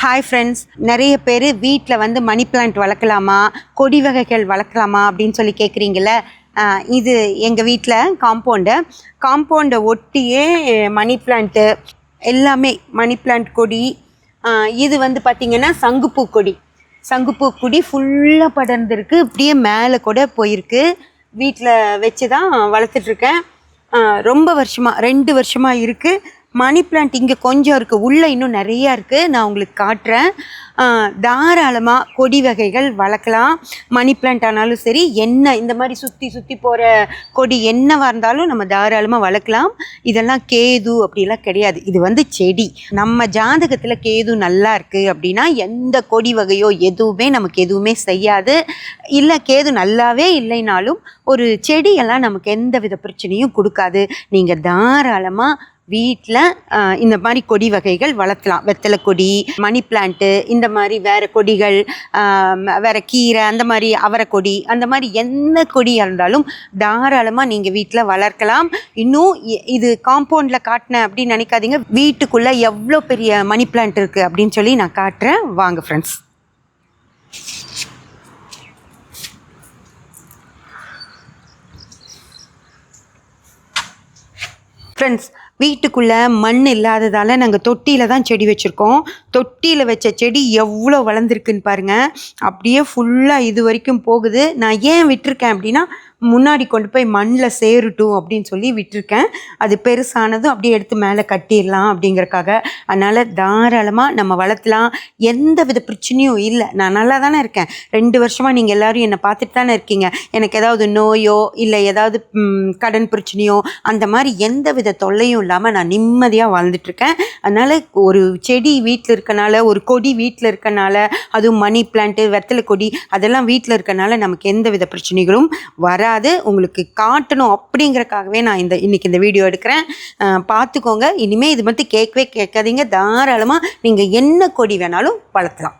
Hi friends நிறைய பேர் வீட்டில் வந்து மணி பிளான்ட் வளர்க்கலாமா? கொடி வகைகள் வளர்க்கலாமா? அப்படின்னு சொல்லி கேட்குறீங்கள இது எங்கள் வீட்டில் காம்பவுண்டு காம்பவுண்டை ஒட்டியே மணி பிளான்ட்டு எல்லாமே மணி பிளான்ட் கொடி. இது வந்து பார்த்திங்கன்னா சங்குப்பூ கொடி. சங்குப்பூ கொடி ஃபுல்லாக படர்ந்துருக்கு. இப்படியே மேலே கூட போயிருக்கு. வீட்டில் வச்சு தான் வளர்த்துட்ருக்கேன் ரொம்ப வருஷமாக ரெண்டு வருஷமாக இருக்குது மணி பிளான்ட் இங்கே கொஞ்சம் இருக்குது உள்ளே இன்னும் நிறையா இருக்குது நான் உங்களுக்கு காட்டுறேன். தாராளமாக கொடி வகைகள் வளர்க்கலாம். மணி பிளான்ட் ஆனாலும் சரி என்ன இந்த மாதிரி சுற்றி சுற்றி போகிற கொடி என்னவாக இருந்தாலும் நம்ம தாராளமாக வளர்க்கலாம். இதெல்லாம் கேது அப்படிலாம் கிடையாது. இது வந்து செடி. நம்ம ஜாதகத்தில் கேது நல்லா இருக்குது அப்படின்னா எந்த கொடி வகையோ எதுவுமே நமக்கு எதுவுமே செய்யாது. இல்லை கேது நல்லாவே இல்லைனாலும் ஒரு செடியெல்லாம் நமக்கு எந்த வித பிரச்சனையும் கொடுக்காது. நீங்கள் தாராளமாக வீட்டில் இந்த மாதிரி கொடி வகைகள் வளர்த்தலாம் வெத்தலை கொடி மணி பிளான்ட்டு இந்த மாதிரி வேறு கொடிகள் வேறு கீரை அந்த மாதிரி அவரை கொடி அந்த மாதிரி எந்த கொடியாக இருந்தாலும் தாராளமாக நீங்கள் வீட்டில் வளர்க்கலாம். இன்னும் இ- இது காம்பவுண்டில் காட்டினேன் அப்படின்னு நினைக்காதீங்க. வீட்டுக்குள்ளே எவ்வளோ பெரிய மணி பிளான்ட் இருக்குது அப்படின்னு சொல்லி நான் காட்டுறேன். வாங்க ஃப்ரெண்ட்ஸ் ஃப்ரெண்ட்ஸ் வீட்டுக்குள்ளே மண் இல்லாததால் நாங்கள் தொட்டியில் தான் செடி வச்சுருக்கோம். தொட்டியில் வச்ச செடி எவ்வளோ வளர்ந்துருக்குன்னு பாருங்கள் அப்படியே ஃபுல்லாக இது வரைக்கும் போகுது. நான் ஏன் விட்டுருக்கேன் அப்படின்னா முன்னாடி கொண்டு போய் மண்ணில் சேருட்டும் அப்படின்னு சொல்லி விட்டுருக்கேன். அது பெருசானதும் அப்படியே எடுத்து மேலே கட்டிடலாம் அப்படிங்கறக்காக. அதனால் தாராளமாக நம்ம வளர்த்தலாம். எந்த வித பிரச்சனையும் இல்லை. நான் நல்லா தானே இருக்கேன். ரெண்டு வருஷமாக நீங்கள் எல்லோரும் என்னை பார்த்துட்டு தானே இருக்கீங்க. எனக்கு ஏதாவது நோயோ இல்லை ஏதாவது கடன் பிரச்சனையோ அந்த மாதிரி எந்த வித தொல்லையும் இல்லாமல் நான் நிம்மதியாக வாழ்ந்துட்டுருக்கேன். அதனால் ஒரு செடி வீட்டில் இருக்கனால ஒரு கொடி வீட்டில் இருக்கனால அதுவும் மணி பிளான்ட்டு வெத்தலை கொடி அதெல்லாம் வீட்டில் இருக்கனால நமக்கு எந்த வித பிரச்சனைகளும் வராது. உங்களுக்கு காட்டணும் அப்படிங்கறக்காகவே நான் இந்த இன்னைக்கு இந்த வீடியோ எடுக்கிறேன். பார்த்துக்கோங்க. இனிமேல் இது மட்டும் கேட்கவே கேட்காதீங்க. தாராளமாக நீங்கள் என்ன கொடி வேணாலும் வளர்த்தலாம்